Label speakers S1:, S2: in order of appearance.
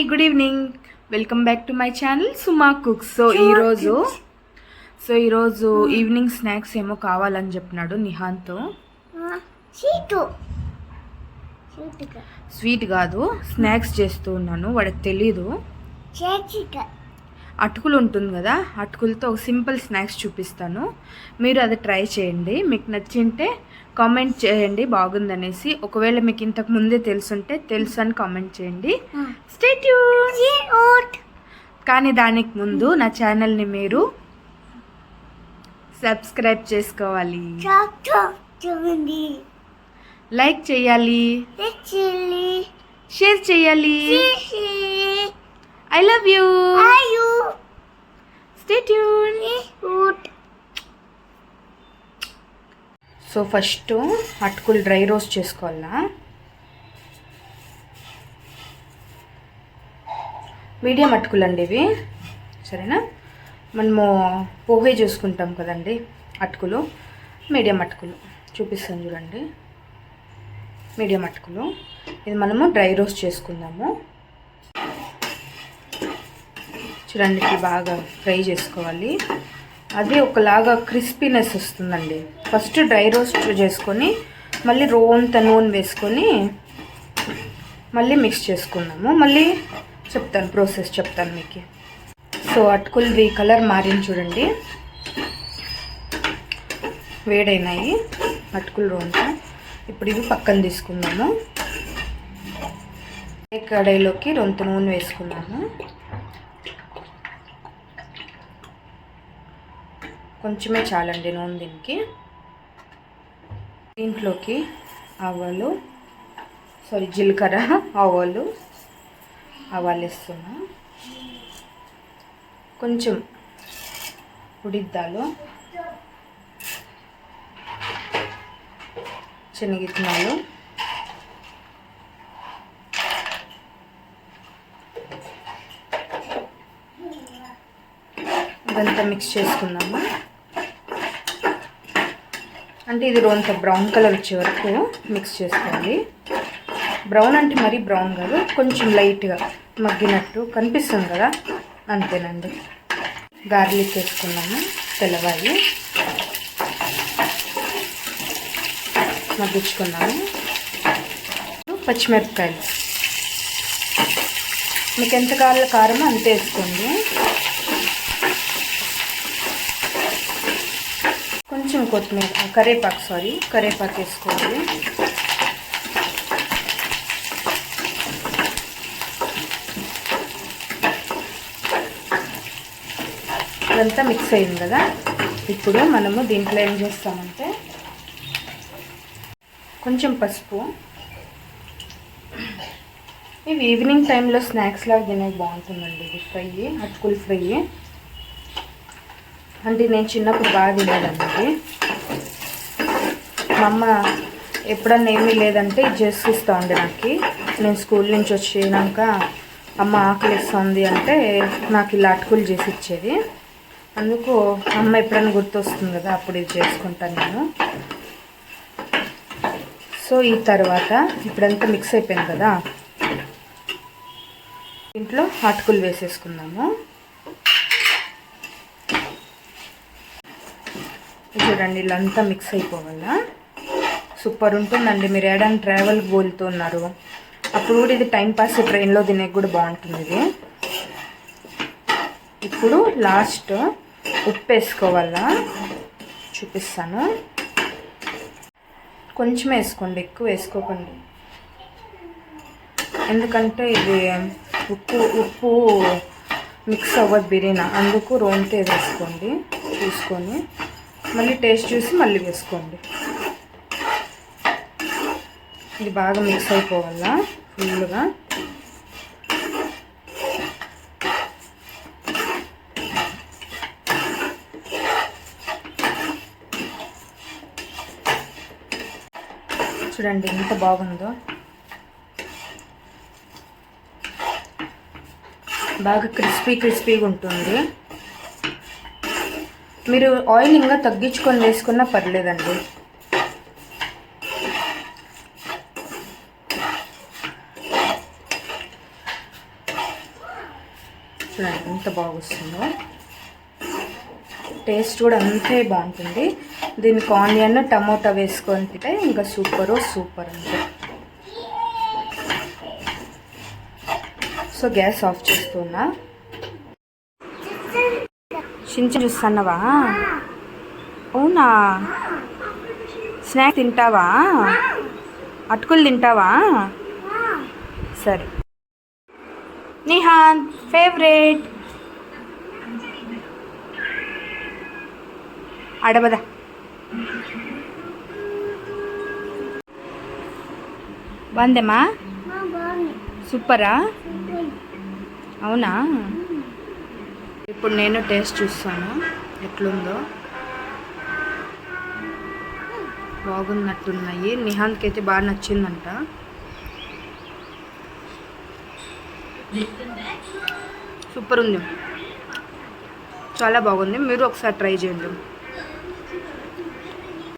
S1: Hi good evening welcome back to my channel Suma cooks so ఈరోజు so ఈరోజు evening snacks ఏమో కావాలని చెప్పినాడు నిహాన్తో. స్వీట్ కాదు స్నాక్స్ చేస్తూ ఉన్నాను వాడికి తెలీదు. అటుకులు ఉంటుంది కదా అటుకులతో ఒక సింపుల్ స్నాక్స్ చూపిస్తాను. మీరు అది ట్రై చేయండి. మీకు నచ్చింటే కామెంట్ చేయండి బాగుందనేసి. ఒకవేళ మీకు ఇంతకు ముందే తెలుసుంటే తెలుసు అని కామెంట్ చేయండి. స్టేట్యూన్
S2: ఓట్
S1: కానీ దానికి ముందు నా ఛానల్ని మీరు సబ్స్క్రైబ్ చేసుకోవాలి. లైక్ చేయాలి. షేర్ చేయాలి. I love you so first అటుకులు డ్రై రోస్ట్ చేసుకోవాలా? మీడియం అటుకులు అండి ఇవి. సరేనా? మనము పోహే చూసుకుంటాం కదండి అటుకులు. మీడియం అటుకులు. చూపిస్తాను చూడండి. మీడియం అటుకులు. ఇది మనము డ్రై రోస్ట్ చేసుకుందాము. చూడండి బాగా ఫ్రై చేసుకోవాలి. అది ఒకలాగా క్రిస్పీనెస్ వస్తుందండి. ఫస్ట్ డ్రై రోస్ట్ చేసుకొని మళ్ళీ రోంత నూనె వేసుకొని మళ్ళీ మిక్స్ చేసుకున్నాము మళ్ళీ చెప్తాను ప్రాసెస్ చెప్తాను మీకు. సో అటుకులది కలర్ మారింది చూడండి. వేడైనాయి అటుకులు రోంత. ఇప్పుడు ఇవి పక్కన తీసుకుందాము. కడాయిలోకి రొంత నూనె వేసుకున్నాము. కొంచెమే చాలండి నూనె దీనికి. దీంట్లోకి ఆవాలు సారీ జీలకర్ర ఆవాలు ఆవాలు వేస్తున్నా. కొంచెం ఉడిద్దాలు శనగిత్తనాలు ఇదంతా మిక్స్ చేసుకుందాము? అంటే ఇది రోంత బ్రౌన్ కలర్ వచ్చే వరకు మిక్స్ చేసుకోవాలి. బ్రౌన్ అంటే మరీ బ్రౌన్ కాదు కొంచెం లైట్గా మగ్గినట్టు కనిపిస్తుంది కదా అంతేనండి. గార్లిక్ వేసుకున్నాము తెల్లవాయి. మగ్గించుకున్నాము. పచ్చిమిరపకాయలు. మీకు ఎంత కావాలో కారమో అంతే వేసుకోండి. కొంచెం కొత్తిమీర కరేపాకు సారీ కరేపాకు వేసుకోవాలి. ఇదంతా మిక్స్ అయింది కదా? ఇప్పుడు మనము దీంట్లో ఏం చేస్తామంటే కొంచెం పసుపు. ఇవి ఈవినింగ్ టైంలో స్నాక్స్ లాగా తినే బాగుంటుందండి ఇది ఫ్రై అటుకులు ఫ్రై అంటే నేను చిన్నప్పుడు బాగా తినేదాన్ని మా అమ్మ ఎప్పుడన్నా ఏమీ లేదంటే జస్ట్ ఇస్తూ ఉండే నాకు. నేను స్కూల్ నుంచి వచ్చినాక అమ్మ ఆకలి ఇస్తుంది అంటే నాకు ఇలా అటుకులు చేసి ఇచ్చేది. అందుకు అమ్మ ఎప్పుడైనా గుర్తొస్తుంది కదా అప్పుడు ఇది చేసుకుంటాను నేను. సో ఈ తర్వాత ఇప్పుడంతా మిక్స్ అయిపోయింది కదా. దీంట్లో అటుకులు వేసేసుకుందాము. చూడండి ఇల్లంతా మిక్స్ అయిపోవాలా సూపర్ ఉంటుందండి. మీరు ఏడాది ట్రావెల్ పోలుతున్నారు అప్పుడు కూడా ఇది టైంపాస్ ట్రైన్లో తినేకి కూడా బాగుంటుంది ఇది. ఇప్పుడు లాస్ట్ ఉప్పు వేసుకోవాలా? చూపిస్తాను. కొంచెం వేసుకోండి ఎక్కువ వేసుకోకండి. ఎందుకంటే ఇది ఉప్పు ఉప్పు మిక్స్ అవ్వదు బిర్యానీ. అందుకు రోంతే వేసుకోండి చూసుకొని. మళ్ళీ టేస్ట్ చూసి మళ్ళీ వేసుకోండి. ఇది బాగా మిక్స్ అయిపోవాలా ఫుల్గా చూడండి ఎంత బాగుందో. బాగా క్రిస్పీ క్రిస్పీగా ఉంటుంది. మీరు ఆయిల్ ఇంకా తగ్గించుకొని వేసుకున్నా పర్లేదండి. చూడండి ఎంత బాగా వస్తుందో టేస్ట్ కూడా అంతే బాగుంటుంది. దీనికి ఆనియన్ టమోటా వేసుకొని తింటే ఇంకా సూపరు సూపర్ అంతే. సో గ్యాస్ ఆఫ్ చేస్తున్నా. చించ చూస్తున్నావా? అవునా? స్నాక్ తింటావా? అటుకులు తింటావా? సరే. నిహాన్ ఫేవరెట్. అడబదా బాగుందేమ్మా
S2: బాగుంది.
S1: సూపరా. అవునా? ఇప్పుడు నేను టేస్ట్ చూస్తాను. ఎట్లుందో. బాగున్నట్టున్నాయి. నిహాన్కి అయితే బాగా నచ్చిందంట. సూపర్ ఉంది. చాలా బాగుంది. మీరు ఒకసారి ట్రై చేయండి.